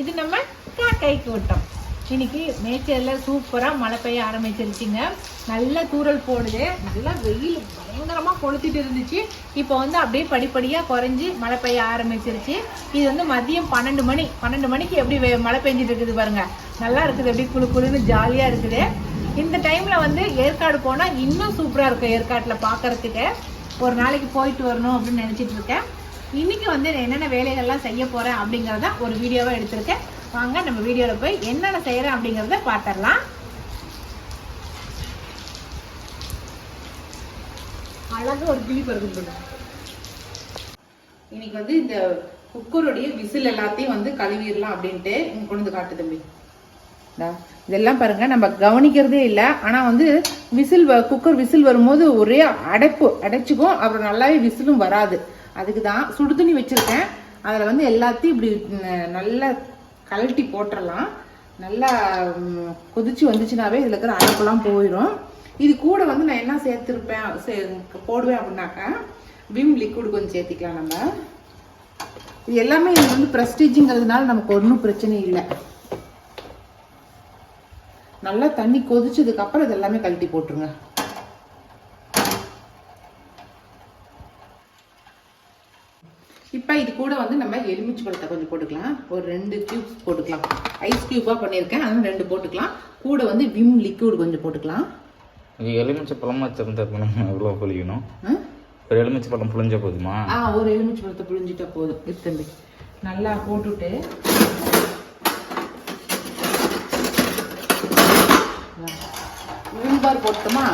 இது நம்ம கைக்கு விட்டோம். இன்னைக்கு மேய்ச்சலில் சூப்பராக மழை பெய்ய ஆரம்பிச்சிருச்சுங்க. நல்ல தூறல் போடுது. நல்லா வெயில் பயங்கரமாக கொளுத்திட்டு இருந்துச்சு. இப்போ வந்து அப்படியே படிப்படியாக குறைஞ்சி மழை பெய்ய ஆரம்பிச்சிருச்சு. இது வந்து மதியம் பன்னெண்டு மணி. பன்னெண்டு மணிக்கு எப்படி வெ- மழை பெஞ்சிட்டு இருக்குது பாருங்க. நல்லா இருக்குது. எப்படி குளு குளுன்னு ஜாலியாக இருக்குது. இந்த டைமில் வந்து ஏற்காடு போனால் இன்னும் சூப்பராக இருக்கும் ஏற்காட்டில் பார்க்குறதுக்கு ஒரு நாளைக்கு போயிட்டு வரணும் அப்படின்னு நினச்சிட்டு இருக்கேன். இன்னைக்கு வந்து நான் என்னென்ன வேலைகள்லாம் செய்ய போகிறேன் அப்படிங்கிறத ஒரு வீடியோவாக எடுத்திருக்கேன். வாங்க நம்ம வீடியோவில் போய் என்னென்ன செய்கிறேன் அப்படிங்கிறத பார்த்துடலாம். அழகாக ஒரு கிளி பருக்கு இன்னைக்கு வந்து இந்த குக்கருடைய விசில் எல்லாத்தையும் வந்து கழுவிடலாம் அப்படின்ட்டு இங்க கொண்டு வந்து காட்டு தம்பி. இதெல்லாம் பாருங்க நம்ம கவனிக்கிறதே இல்லை. ஆனால் வந்து விசில் வ- குக்கர் விசில் வரும்போது ஒரே அடைப்பு அடைச்சிக்கும். அப்புறம் நல்லாவே விசிலும் வராது. அதுக்கு தான் சுடு தண்ணி வச்சுருக்கேன். அதில் வந்து எல்லாத்தையும் இப்படி நல்லா கழட்டி போட்டுடலாம் நல்லா கொதிச்சு வந்துச்சுனாவே இதில் இருக்கிற அரைப்பெல்லாம் போயிடும் இது கூட வந்து நான் என்ன சேர்த்துருப்பேன் சே- போடுவேன் அப்படின்னாக்கா விம் லிக்விட் கொஞ்சம் சேர்த்திக்கலாம் நம்ம. இது எல்லாமே இது வந்து ப்ரெஸ்டீஜுங்கிறதுனால நமக்கு ஒன்றும் பிரச்சனை இல்லை. நல்லா தண்ணி கொதிச்சதுக்கப்புறம் இது எல்லாமே கழட்டி போட்டுருங்க. இப்போ இது கூட வந்து நம்ம எலுமிச்சை பழத்தை கொஞ்சம் போட்டுக்கலாம். ஒரு ரெண்டு கியூப்ஸ் போட்டுக்கலாம். ஐஸ் கியூபாக பண்ணியிருக்கேன். அதனால ரெண்டு போட்டுக்கலாம். கூட வந்து விம் லிக்விட் கொஞ்சம் போட்டுக்கலாம். இது எலுமிச்சை பழமா வச்சிருந்தா நம்ம எவ்வளோ புளிக்கணும்? ஆ? ஒரு எலுமிச்சை பழம் புளிஞ்ச போதுமா? ஆ ஒரு எலுமிச்சை பழத்தை புழிஞ்சிட்டா போதும். இரு தம்பி. நல்லா போட்டுட்டு ஊம்பார் போட்டோமா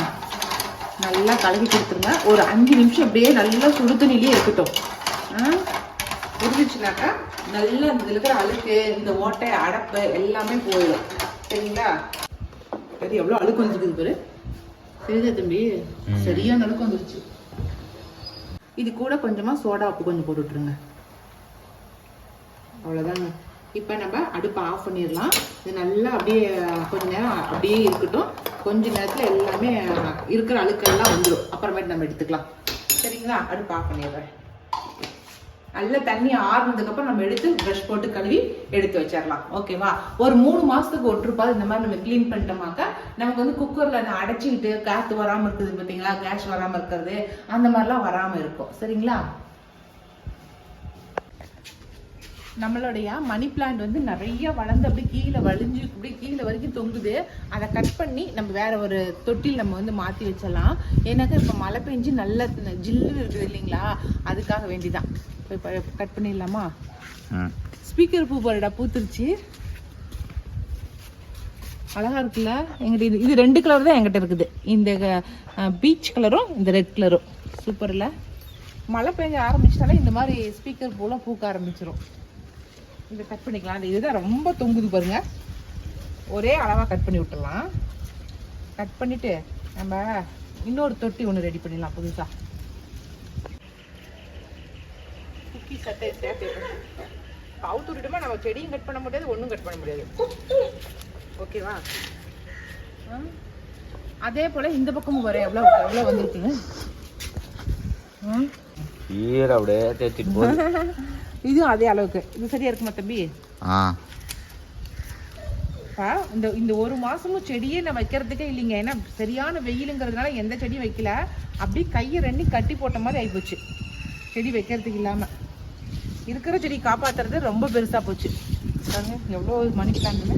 நல்லா கலக்கி கொடுத்துருங்க. ஒரு அஞ்சு நிமிஷம் அப்படியே நல்லா சுடு தண்ணியிலே இருக்கட்டும். ஆ? இருந்துச்சுனாக்கா நல்லா இந்த இருக்கிற அழுக்கு இந்த ஓட்டை அடப்பு எல்லாமே போயிடும். சரிங்களா? சரி எவ்வளோ அழுக்கு வந்துருக்குது பாரு. தெரியுதா தம்பி? சரியான அழுக்கு வந்துருச்சு. இது கூட கொஞ்சமா சோடா உப்பு கொஞ்சம் போட்டு விட்டுருங்க. அவ்வளோதாங்க இப்போ நம்ம அடுப்பை ஆஃப் பண்ணிடலாம். இது நல்லா அப்படியே கொஞ்ச நேரம் அப்படியே இருக்கட்டும். கொஞ்ச நேரத்தில் எல்லாமே இருக்கிற அழுக்கெல்லாம் வந்துடும் அப்புறமேட்டு நம்ம எடுத்துக்கலாம். சரிங்களா? அடுப்பு ஆஃப் பண்ணிடுறேன். நல்ல தண்ணி ஆறுனதுக்கப்புறம் நம்ம எடுத்து ப்ரஷ் போட்டு கழுவி எடுத்து வச்சிடலாம் ஓகேவா ஒரு மூணு மாசத்துக்கு ஒட்டுருப்பா இந்த மாதிரி நம்ம க்ளீன் பண்ணிட்டோமாக்கா நமக்கு வந்து குக்கரில் அந்த அடைச்சிக்கிட்டு காற்று வராம இருக்குது பார்த்தீங்களா கேஸ் வராம இருக்கிறது அந்த மாதிரிலாம் வராமல் இருக்கும். சரிங்களா? நம்மளுடைய மணி பிளான்ட் வந்து நிறைய வளர்ந்து அப்படியே கீழே வலிஞ்சு அப்படியே கீழே வரைக்கும் தொங்குது. அதை கட் பண்ணி நம்ம வேற ஒரு தொட்டில் நம்ம வந்து மாத்தி வச்சிடலாம். ஏன்னாக்கா இப்போ மழை பெஞ்சு நல்ல ஜில்லு இருக்குது இல்லைங்களா? அதுக்காக வேண்டிதான். இப்போ கட் பண்ணிடலாமா? ஸ்பீக்கர் பூ பாருடா பூத்துருச்சு. அழகா இருக்குல்ல? எங்கிட்ட இது இது ரெண்டு கலர் தான் என்கிட்ட இருக்குது. இந்த பீச் கலரும் இந்த ரெட் கலரும் சூப்பர்ல மழை பெஞ்ச ஆரம்பிச்சிட்டாலே இந்த மாதிரி ஸ்பீக்கர் பூலாம் பூக்க ஆரம்பிச்சிரும். இதை கட் பண்ணிக்கலாம். அந்த இதுதான் ரொம்ப தொங்குது பாருங்க. ஒரே அளவா கட் பண்ணி விட்டுறலாம் கட் பண்ணிட்டு நம்ம இன்னொரு தொட்டி ஒன்று ரெடி பண்ணிடலாம் புதுசா. குக்கி சட்டை அவுத்து விட்டுட்டோமா நம்ம செடியும் கட் பண்ண முடியாது ஒன்றும் கட் பண்ண முடியாது. ஓகேவா? அதே போல இந்த பக்கமும் வர எவ்வளோ எவ்வளோ வந்திருக்குங்க அப்படியே தேய்ச்சிட்டு இதுவும் அதே அளவுக்கு. இது சரியா இருக்குமா தம்பி? ஆ. இந்த இந்த ஒரு மாசமும் செடியே நான் வைக்கிறதுக்கே இல்லைங்க. ஏன்னா சரியான வெயிலுங்கிறதுனால எந்த செடியும் வைக்கல. அப்படியே கையை ரெண்டையும் கட்டி போட்ட மாதிரி ஆயிப்போச்சு. செடி வைக்கிறதுக்கு இல்லாம. இருக்கிற செடி காப்பாத்துறது ரொம்ப பெருசா போச்சு. எவ்வளோ மணி பிளான்ட்னு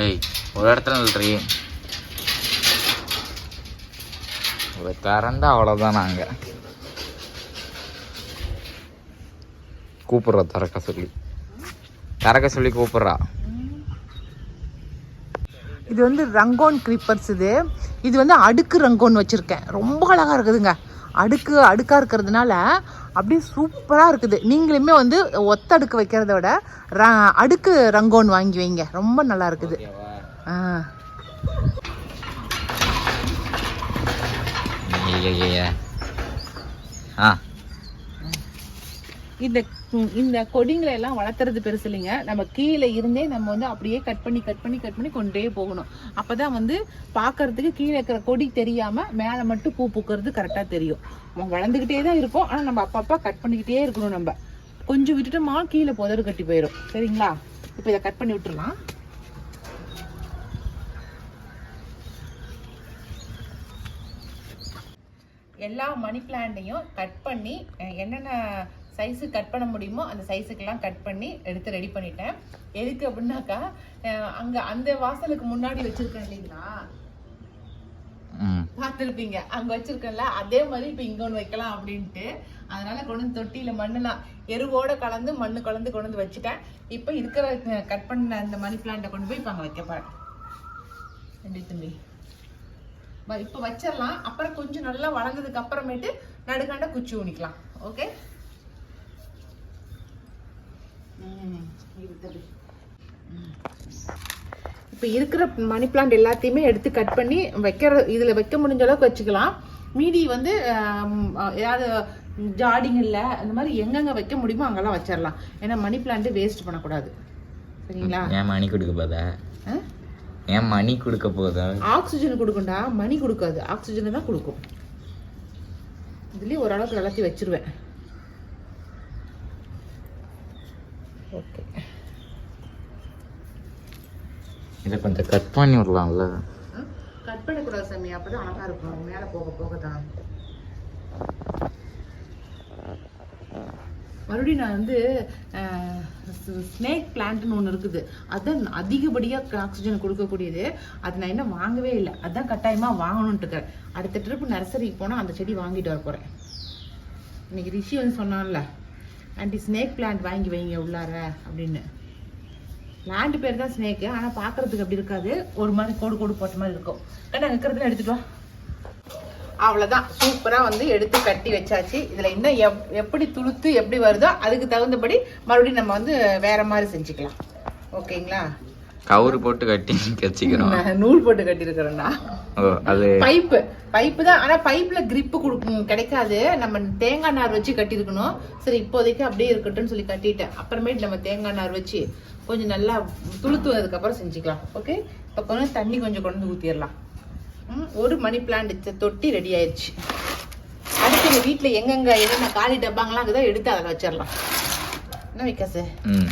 ஏய் ஒரு இடத்துல நில்றி. ஒரு திறந்தா அவ்வளோதான் நாங்கள் கூப்பிட்றா திறக்க சொல்லி. திறக்க சொல்லி கூப்பிட்றா. இது வந்து ரங்கோன் கிரீப்பர்ஸ் இது. இது வந்து அடுக்கு ரங்கோன் வச்சுருக்கேன். ரொம்ப அழகாக இருக்குதுங்க. அடுக்கு அடுக்காக இருக்கிறதுனால அப்படியே சூப்பராக இருக்குது. நீங்களுமே வந்து ஒத்த அடுக்கு வைக்கிறத விட ர- அடுக்கு ரங்கோன் வாங்கி வைங்க. ரொம்ப நல்லா இருக்குது. ஆ. ஆ. இந்த இந்த கொடிங்களை எல்லாம் வளர்த்துறது பெருசு இல்லைங்க. நம்ம கீழே இருந்தே நம்ம வந்து அப்படியே கட் பண்ணி கட் பண்ணி கட் பண்ணி கொண்டே போகணும். அப்போ தான் வந்து பார்க்கறதுக்கு கீழே இருக்கிற கொடி தெரியாமல் மேலே மட்டும் பூ பூக்கிறது கரெக்டாக தெரியும். வளர்ந்துக்கிட்டே தான் இருப்போம் ஆனால் நம்ம அப்பப்போ கட் பண்ணிக்கிட்டே இருக்கணும் நம்ம. கொஞ்சம் விட்டுட்டோமா கீழே புதர் கட்டி போயிடும் சரிங்களா? இப்போ இதை கட் பண்ணி விட்டுறலாம். எல்லா மணி பிளான்ட்டையும் கட் பண்ணி என்னென்ன சைஸு கட் பண்ண முடியுமோ அந்த சைஸுக்கெல்லாம் கட் பண்ணி எடுத்து ரெடி பண்ணிட்டேன். எதுக்கு அப்படின்னாக்கா அங்க அந்த வாசலுக்கு முன்னாடி வச்சிருக்கேன் இல்லைங்களா? பார்த்துருப்பீங்க. அங்க வச்சிருக்கேன்ல அதே மாதிரி இப்போ இங்க ஒன்று வைக்கலாம் அப்படின்ட்டு. அதனால கொண்டு வந்து தொட்டியில மண்ணுலாம் எருவோட கலந்து மண்ணு கலந்து கொண்டு வந்து வச்சுட்டேன். இப்போ இருக்கிற கட் பண்ண அந்த மணி பிளான்ட்டை கொண்டு போய் இப்போ அங்கே வைக்க நன்றி தம்பி. இப்போ வச்சிடலாம் அப்புறம் கொஞ்சம் நல்லா வளர்ந்ததுக்கு அப்புறமேட்டு நடுக்காண்ட குச்சி ஊனிக்கலாம். ஓகே? இப்போ இருக்கிற மணி பிளான்ட் எல்லாத்தையுமே எடுத்து கட் பண்ணி வைக்கிற இதில் வைக்க முடிஞ்ச அளவுக்கு வச்சுக்கலாம். மீதி வந்து ஏதாவது ஜாடிங்கல்ல அந்த மாதிரி எங்கெங்க வைக்க முடியுமோ அங்கெல்லாம் வச்சிடலாம் ஏன்னா மணி பிளான்ட் வேஸ்ட் பண்ணக்கூடாது. சரிங்களா? ஏன் மணி கொடுக்க போதா? ஏன் மணி கொடுக்க போதா? ஆக்சிஜன் கொடுக்கும்டா மணி கொடுக்காது. ஆக்சிஜனை தான் கொடுக்கும். இதுலயே ஓரளவுக்கு எல்லாத்தையும் வச்சிருவேன். ஓகே இதை கொஞ்சம் கட் பண்ணி விடலாம்ல. கட் பண்ணக்கூடாது சாமி. அப்பதான் அழகா இருக்கும். மேலே போக போக தான் மறுபடியும் நான் வந்து ஸ்னேக் பிளான்ட்னு ஒன்று இருக்குது. அதான் அதிகப்படியாக ஆக்சிஜன் கொடுக்கக்கூடியது. அது நான் இன்னும் வாங்கவே இல்லை. அதான் கட்டாயமாக வாங்கணுன்ட்டு இருக்கேன். அடுத்த ட்ரிப் நர்சரிக்கு போனால் அந்த செடி வாங்கிட்டு வர போகிறேன் இன்னைக்கு ரிஷி வந்து சொன்னான்ல ஆண்டி ஸ்னேக் பிளான்ட் வாங்கி வைங்க உள்ளார அப்படின்னு. பிளான்ட் பேர் தான் ஸ்னேக்கு ஆனால் பார்க்கறதுக்கு அப்படி இருக்காது. ஒரு மாதிரி கோடு கோடு போட்ட மாதிரி இருக்கும். கண்ணா இருக்கிறதுல எடுத்துட்டு வா. அவ்வளோதான் சூப்பராக வந்து எடுத்து கட்டி வச்சாச்சு. இதில் இன்னும் எப் எப்படி துளுத்து எப்படி வருதோ அதுக்கு தகுந்தபடி மறுபடியும் நம்ம வந்து வேற மாதிரி செஞ்சுக்கலாம். ஓகேங்களா கவுரு போட்டு கட்டி கச்சிக்கிறோம் நூல் போட்டு கட்டியிருக்கிறேன்னா ஓ அது பைப்பு. பைப்பு தான். ஆனால் பைப்பில் grip கொடுக்கும் கிடைக்காது. நம்ம தேங்காய் நார் வச்சு கட்டியிருக்கணும். சரி இப்போதைக்கு அப்படியே இருக்கட்டும்னு சொல்லி கட்டிட்டேன். அப்புறமேட்டு நம்ம தேங்காய் நார் வச்சு கொஞ்சம் நல்லா துளுத்துவதுக்கப்புறம் செஞ்சுக்கலாம். ஓகே இப்போ கொஞ்சம் தண்ணி கொஞ்சம் கொண்டு ஊற்றிடலாம் ஒரு மணி பிளான்ட் தொட்டி ரெடி ஆயிடுச்சு அடுத்து எங்கள் வீட்டில் எங்கெங்க என்னென்ன காலி டப்பாங்களாம் அங்கே எடுத்து அதில் வச்சிடலாம் என்ன விகாசு ம்.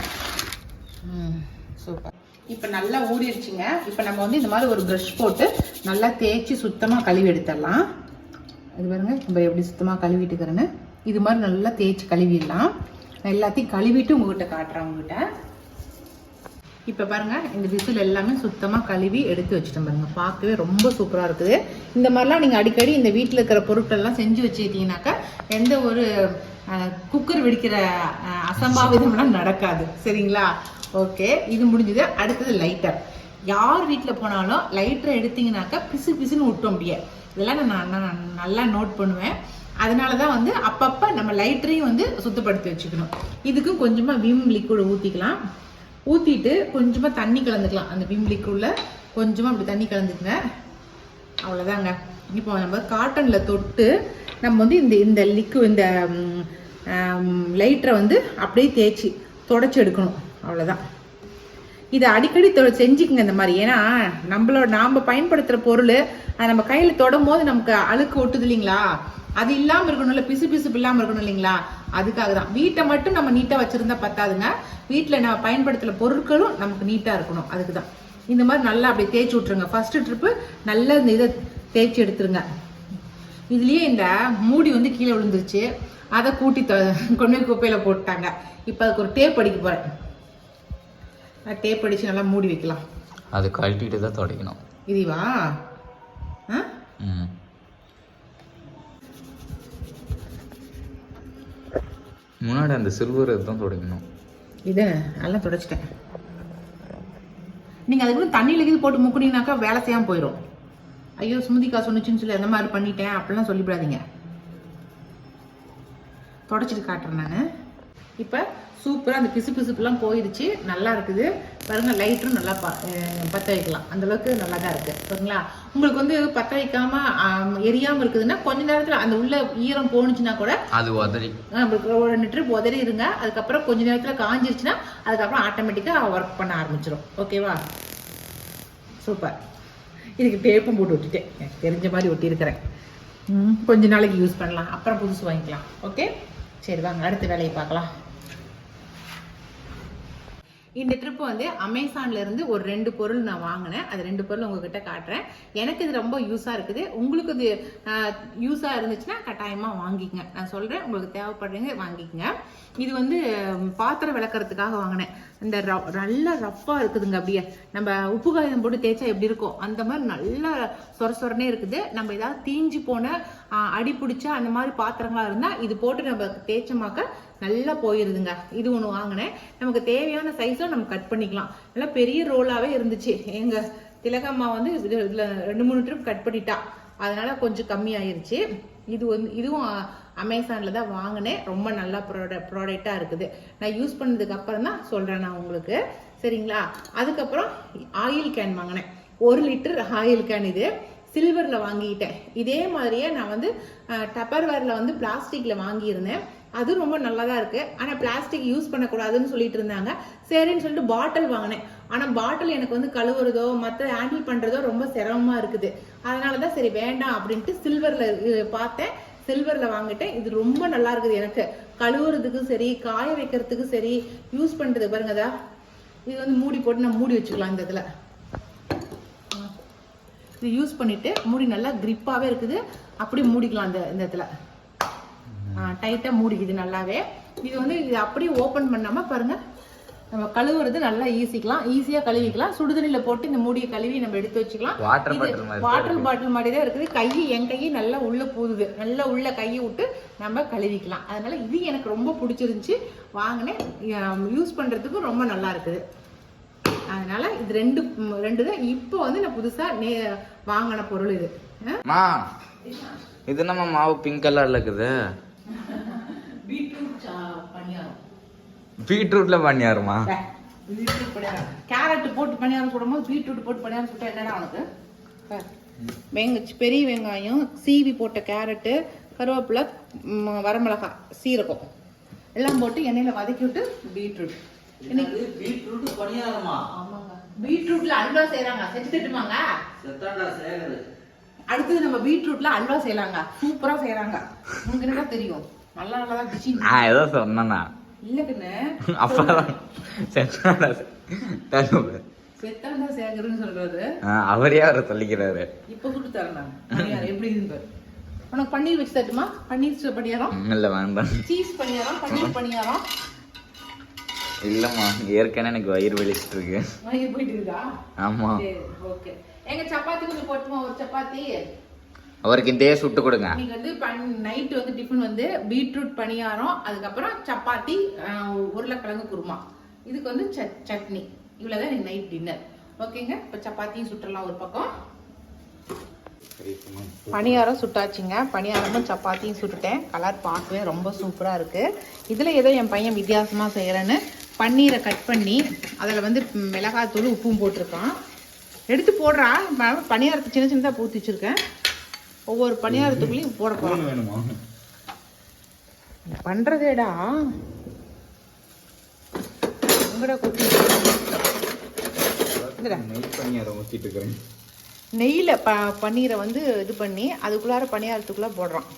ம் சூப்பர். இப்போ நல்லா ஊறிடுச்சுங்க. இப்போ நம்ம வந்து இந்த மாதிரி ஒரு ப்ரஷ் போட்டு நல்லா தேய்ச்சி சுத்தமாக கழுவி எடுத்துடலாம். இது பாருங்க நம்ம எப்படி சுத்தமாக கழுவிட்டுக்கிறேன்னு. இது மாதிரி நல்லா தேய்ச்சி கழுவிடலாம். நான் எல்லாத்தையும் கழுவிட்டு உங்ககிட்ட காட்டுறேன் உங்ககிட்ட. இப்போ பாருங்க இந்த விசில் எல்லாமே சுத்தமாக கழுவி எடுத்து வச்சுட்டேன் பாருங்கள் பார்க்கவே ரொம்ப சூப்பராக இருக்குது. இந்த மாதிரிலாம் நீங்கள் அடிக்கடி இந்த வீட்டில் இருக்கிற பொருட்கள்லாம் செஞ்சு வச்சுக்கிட்டீங்கன்னாக்கா எந்த ஒரு குக்கர் வெடிக்கிற அசம்பாவிதம்லாம் நடக்காது. சரிங்களா? ஓகே இது முடிஞ்சது. அடுத்தது லைட்டர் யார் வீட்டில் போனாலும் லைட்டரை எடுத்தீங்கனாக்கா பிசு பிசுன்னு விட்டோம் அப்படியே. இதெல்லாம் நான் நான் நல்லா நோட் பண்ணுவேன். அதனால தான் வந்து அப்பப்போ நம்ம லைட்டரையும் வந்து சுத்தப்படுத்தி வச்சுக்கணும். இதுக்கும் கொஞ்சமாக விம் லிக்விட் ஊற்றிக்கலாம் ஊற்றிட்டு கொஞ்சமாக தண்ணி கலந்துக்கலாம். அந்த விம் லிக்விடில் கொஞ்சமாக அப்படி தண்ணி கலந்துக்குங்க. அவ்வளோதாங்க இப்போ நம்ம காட்டனில் தொட்டு நம்ம வந்து இந்த இந்த லிக்கு இந்த லைட்டரை வந்து அப்படியே தேய்ச்சி தொடச்சி எடுக்கணும். அவ்வளோதான் இதை அடிக்கடி தொ செஞ்சுக்குங்க இந்த மாதிரி. ஏன்னா நம்மளோட நாம் பயன்படுத்துகிற பொருள் அது நம்ம கையில் தொடும் போது நமக்கு அழுக்கு ஒட்டுது இல்லைங்களா? அது இல்லாமல் இருக்கணும்ல பிசு பிசுப்பு இல்லாமல் இருக்கணும் இல்லைங்களா? அதுக்காக தான். வீட்டை மட்டும் நம்ம நீட்டாக வச்சுருந்தா பத்தாதுங்க. வீட்டில் நம்ம பயன்படுத்துகிற பொருட்களும் நமக்கு நீட்டாக இருக்கணும். அதுக்கு தான். இந்த மாதிரி நல்லா அப்படியே தேய்ச்சி விட்ருங்க ஃபஸ்ட்டு ட்ரிப்பு நல்லா இந்த இதை தேய்ச்சி எடுத்துருங்க. இதுலேயே இந்த மூடி வந்து கீழே விழுந்துருச்சு. அதை கூட்டி கொண்டு போய் குப்பையில் போட்டாங்க. இப்போ அதுக்கு ஒரு டேப் அடிக்க போகிறேன் டேப் அடித்து நல்லா மூடி வைக்கலாம். அது கழட்டிட்டு தான் துடைக்கணும். இதுவா ஆ? ம். முன்னாடி அந்த சில்வர் தான் துடைக்கணும். இதை நல்லா துடைச்சிட்டேன். நீங்கள் அதுக்குள்ள தண்ணியில் இது போட்டு முக்குனீங்கனாக்கா வேலை செய்யாமல் போயிடும் ஐயோ சுமதிக்கா சொன்னுச்சுன்னு சொல்லி அந்த மாதிரி பண்ணிட்டேன் அப்படிலாம் சொல்லிவிடாதீங்க. தொடச்சிட்டு காட்டுறேன் நான். இப்போ சூப்பராக அந்த பிசு பிசுப்புலாம் போயிடுச்சு. நல்லா இருக்குது. பாருங்க லைட்டும் நல்லா ப பற்ற வைக்கலாம் அந்த அளவுக்கு நல்லா தான் இருக்குது சரிங்களா? உங்களுக்கு வந்து பற்ற வைக்காம ஆம், எரியாம இருக்குதுன்னா கொஞ்ச நேரத்தில் அந்த உள்ள ஈரம் போணுச்சுன்னா கூட அது உதறி. ஒரு ரெண்டு ட்ரிப் உதறி இருங்க. அதுக்கப்புறம் கொஞ்ச நேரத்தில் காஞ்சிருச்சுன்னா அதுக்கப்புறம் ஆட்டோமேட்டிக்காக ஒர்க் பண்ண ஆரம்பிச்சிடும் ஓகேவா சூப்பர். இதுக்கு டேப்பும் போட்டு விட்டுட்டேன் எனக்கு தெரிஞ்ச மாதிரி ஒட்டியிருக்கிறேன். ம் கொஞ்ச நாளைக்கு யூஸ் பண்ணலாம். அப்புறம் புதுசு வாங்கிக்கலாம். ஓகே சரி வாங்க. அடுத்த வேலையை பார்க்கலாம். இந்த ட்ரிப் வந்து அமேசான்ல இருந்து ஒரு ரெண்டு பொருள் நான் வாங்கினேன். அது ரெண்டு பொருள் உங்ககிட்ட காட்டுறேன். எனக்கு இது ரொம்ப யூஸா இருக்குது. உங்களுக்கு இது யூஸா இருந்துச்சுன்னா கட்டாயமா வாங்கிக்கங்க. நான் சொல்றேன் உங்களுக்கு தேவைப்படுறீங்க வாங்கிக்கங்க. இது வந்து பாத்திரம் விளக்குறதுக்காக வாங்கினேன். இந்த நல்லா ரஃப்பா இருக்குதுங்க அப்படியே. நம்ம உப்பு காயம் போட்டு தேய்ச்சா எப்படி இருக்கும்? அந்த மாதிரி நல்லா சொர சொரனே இருக்குது. நம்ம ஏதாவது தீஞ்சு போன அடி பிடிச்சா அந்த மாதிரி பாத்திரங்களா இருந்தா இது போட்டு நம்ம தேய்ச்சமாக்க நல்லா போயிருதுங்க. இது ஒன்று வாங்கினேன். நமக்கு தேவையான சைஸில் நம்ம கட் பண்ணிக்கலாம். நல்லா பெரிய ரோலாகவே இருந்துச்சு. எங்க திலகம்மா வந்து இதுல ரெண்டு மூணு ட்ரிப் கட் பண்ணிட்டா. அதனால கொஞ்சம் கம்மியாயிருச்சு. இது வந்து இதுவும் அமேசானில் தான் வாங்கினேன். ரொம்ப நல்ல ப்ராடக்ட் ப்ராடக்டாக இருக்குது. நான் யூஸ் பண்ணதுக்கு அப்புறம் தான் சொல்கிறேன் நான் உங்களுக்கு. சரிங்களா? அதுக்கப்புறம் ஆயில் கேன் வாங்கினேன். ஒரு லிட்டர் ஆயில் கேன் இது. சில்வரில் வாங்கிட்டேன். இதே மாதிரியே நான் வந்து டப்பர்வேரில் வந்து பிளாஸ்டிக்கில் வாங்கியிருந்தேன். அது ரொம்ப நல்லா தான் இருக்குது ஆனால் பிளாஸ்டிக் யூஸ் பண்ணக்கூடாதுன்னு சொல்லிட்டு இருந்தாங்க. சரின்னு சொல்லிட்டு பாட்டில் வாங்கினேன். ஆனால் பாட்டில் எனக்கு வந்து கழுவுறதோ மற்ற ஹேண்டில் பண்ணுறதோ ரொம்ப சிரமமாக இருக்குது. அதனால தான் சரி வேண்டாம் அப்படின்ட்டு சில்வரில் பார்த்தேன். சில்வரில் வாங்கிட்டேன். இது ரொம்ப நல்லா இருக்குது எனக்கு. கழுவுறதுக்கும் சரி காய வைக்கிறதுக்கும் சரி யூஸ் பண்ணுறது பாருங்கதா இது வந்து மூடி போட்டு நான் மூடி வச்சுக்கலாம் இந்த இதில். இது யூஸ் பண்ணிட்டு மூடி நல்லா கிரிப்பாவே இருக்குது. அப்படியே மூடிக்கலாம் இந்த இந்த இடத்துல டைட்டா மூடிக்குது நல்லாவே. இது வந்து இது அப்படியே ஓபன் பண்ணாம பாருங்க. நம்ம கழுவுறது நல்லா ஈஸிக்கலாம் ஈஸியா கழுவிக்கலாம். சுடுதண்ணில போட்டு இந்த மூடியை கழுவி நம்ம எடுத்து வச்சுக்கலாம். வாட்டர் பாட்டில் மாதிரி தான் இருக்குது. கை என் கை நல்லா உள்ள போகுது. நல்லா உள்ள கையை விட்டு நம்ம கழுவிக்கலாம். அதனால இது எனக்கு ரொம்ப பிடிச்சிருந்துச்சு. வாங்கினேன். யூஸ் பண்றதுக்கு ரொம்ப நல்லா இருக்குது. அதனால இது ரெண்டு ரெண்டு தான். இப்போ வந்து நான் புதுசா நே வாங்கின பொருள் இது? மா இது நம்ம மாவு பிங்க் கலர்ல இருக்குது? பீட்ரூட் பணியாரம். பீட்ரூட்ல பண்ணியாருமா டே, பீட்ரூட் பணியாரம். கேரட் போட்டு பணியாரம் சுடும்போது பீட்ரூட் போட்டு பணியாரம் சுட்டா என்னடா உனக்கு. வெங்க பெரிய வெங்காயம் சீவி போட்ட கேரட்டு கருவேப்பிலை வரமிளகாய் சீரகம். எல்லாம் போட்டு எண்ணெயில வதக்கி விட்டு பீட்ரூட். இன்னைக்கு பீட்ரூட் பணியாரமா? ஆமாங்க. பீட்ரூட்ல அல்வா செய்றாங்க. செஞ்சு தட்டுமாங்க? செத்தாண்டா சேகரு. அடுத்தது நம்ம பீட்ரூட்ல அல்வா செய்யலாங்க. சூப்பரா செய்யறாங்க உங்களுக்கு என்னடா தெரியும்? நல்லா நல்லா டிஷின் நான் ஏதோ சொன்னேன்னா இல்ல கண்ணு அப்பதான் செத்தாண்டா தருவாரு. செத்தாண்டா சேகர்னு சொல்றது. ஆ, அவரே அவரை சொல்லிக்கிறாரு? இப்ப சுட்டு பணியாரம் எப்படி இருந்து பாரு. உனக்கு பன்னீர் வச்சு தட்டுமா பன்னீர் பணியாரம்? இல்ல வேண்டாம். சீஸ் பணியாரம் பன்னீர் பணியாரம். இல்லம்மா ஏற்கனவே எனக்கு வயிறு வெளிச்சிட்டு இருக்கு வாங்கி போயிட்டு இருக்கா ஆமா ஓகே எங்க சப்பாத்தி கொஞ்சம் போட்டுமா ஒரு சப்பாத்தி? அவருக்கு இதே சுட்டு கொடுங்க. இன்னைக்கு வந்து நைட் வந்து டிஃபன் வந்து பீட்ரூட் பணியாரம் அதுக்கப்புறம் சப்பாத்தி உருளைக்கிழங்கு குருமா. இதுக்கு வந்து சட்- சட்னி. இவ்வளவுதான் எனக்கு நைட் டின்னர் ஓகேங்க இப்போ சப்பாத்தியும் சுட்டலாம் ஒரு பக்கம். பணியாரம் சுட்டாச்சுங்க. பணியாரமும் சப்பாத்தியும் சுட்டுட்டேன். கலர் பார்க்கவே ரொம்ப சூப்பராக இருக்குது இதில் ஏதோ என் பையன் வித்தியாசமாக செய்கிறேன்னு பன்னீரை கட் பண்ணி அதில் வந்து மிளகாத்தூள் உப்பும் போட்டிருக்கான். எடுத்து போடுறான் ப- பணியாரத்தை சின்ன சின்னதாக பூத்தி வச்சுருக்கேன். ஒவ்வொரு பணியாரத்துக்குள்ளேயும் போட போகிறோம் வேணுமா? பண்ணுறதேடா எங்கடா கொட்டி நெய்யில் ப பன்னீரை வந்து இது பண்ணி அதுக்குள்ளார பணியாரத்துக்குள்ளே போடுறான்.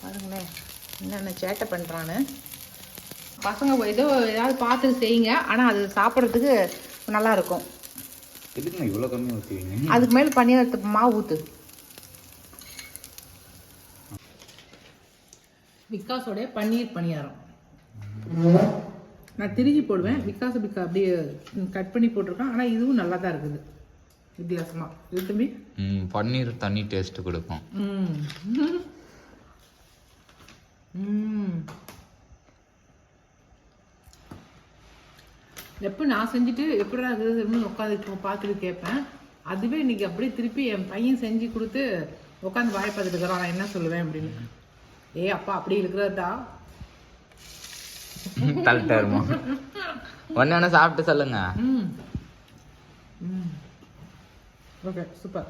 பாருங்களேன் என்னென்ன சேட்டை பண்ணுறான்னு பசங்க ஏதோ ஏதாவது பார்த்து செய்யுங்க. ஆனால் அது சாப்பிட்றதுக்கு நல்லா இருக்கும் எதுக்கு இவ்வளவு கம்மியா ஊத்துவீங்க? அதுக்கு மேலே பணியாரத்துக்கு மாவு ஊற்று விக்காஸோடைய பன்னீர் பணியாரம். நான் திருகி போடுவேன். விக்காஸ் பிக்கா அப்படியே கட் பண்ணி போட்டிருக்கேன். ஆனால் இதுவும் நல்லா தான் இருக்குது. வித்தியாசமா. இது தம்பி? ம் பன்னீர் தண்ணி டேஸ்ட் கொடுக்கும். ம். ம். எப்போ நான் செஞ்சுட்டு எப்படிடா இருக்குதுன்னு உட்காந்து பார்த்துட்டு கேட்பேன். அதுவே இன்னைக்கு அப்படியே திருப்பி என் பையன் செஞ்சு கொடுத்து உட்காந்து வாய் பார்த்துட்டு இருக்கிறான் நான் என்ன சொல்லுவேன் அப்படின்னு. ஏ அப்பா அப்படி இருக்கிறதா? தள்ளிட்டாருமா. ஒன்று ஒன்று சாப்பிட்டு சொல்லுங்க. Okay super.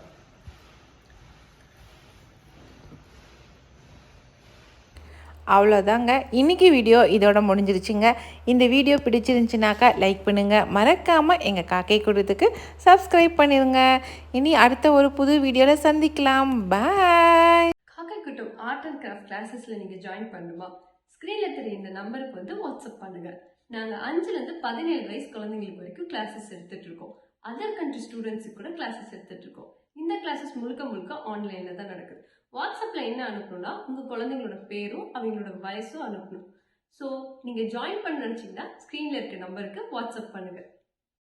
அவ்வளோதாங்க இன்றைக்கி வீடியோ இதோட முடிஞ்சிருச்சுங்க. இந்த வீடியோ பிடிச்சிருந்துச்சுனாக்கா லைக் பண்ணுங்கள் மறக்காமல் எங்கள் காக்கை கூட்டத்துக்கு சப்ஸ்கிரைப் பண்ணிடுங்க இனி அடுத்த ஒரு புது வீடியோவில் சந்திக்கலாம். பாய் காக்கை குட்டம் ஆர்ட் அண்ட் கிராஃப்ட் கிளாஸஸில் நீங்கள் ஜாயின் பண்ணுமா ஸ்க்ரீனில் தெரிய இந்த நம்பருக்கு வந்து வாட்ஸ்அப் பண்ணுங்கள் நாங்கள் அஞ்சுலேருந்து பதினேழு வயசு குழந்தைங்களுக்கு வரைக்கும் கிளாஸஸ் எடுத்துகிட்ருக்கோம் அதர் கண்ட்ரி ஸ்டூடெண்ட்ஸுக்கு கூட கிளாஸஸ் எடுத்துகிட்ருக்கோம் இந்த கிளாஸஸ் முழுக்க முழுக்க ஆன்லைனில் தான் நடக்குது. வாட்ஸ்அப்பில் என்ன அனுப்பணும்னா உங்கள் குழந்தைங்களோட பேரும் அவங்களோட வயசும் அனுப்பணும். ஸோ நீங்கள் ஜாயின் பண்ண நினச்சிங்கன்னா ஸ்க்ரீனில் இருக்க நம்பருக்கு வாட்ஸ்அப் பண்ணுங்கள்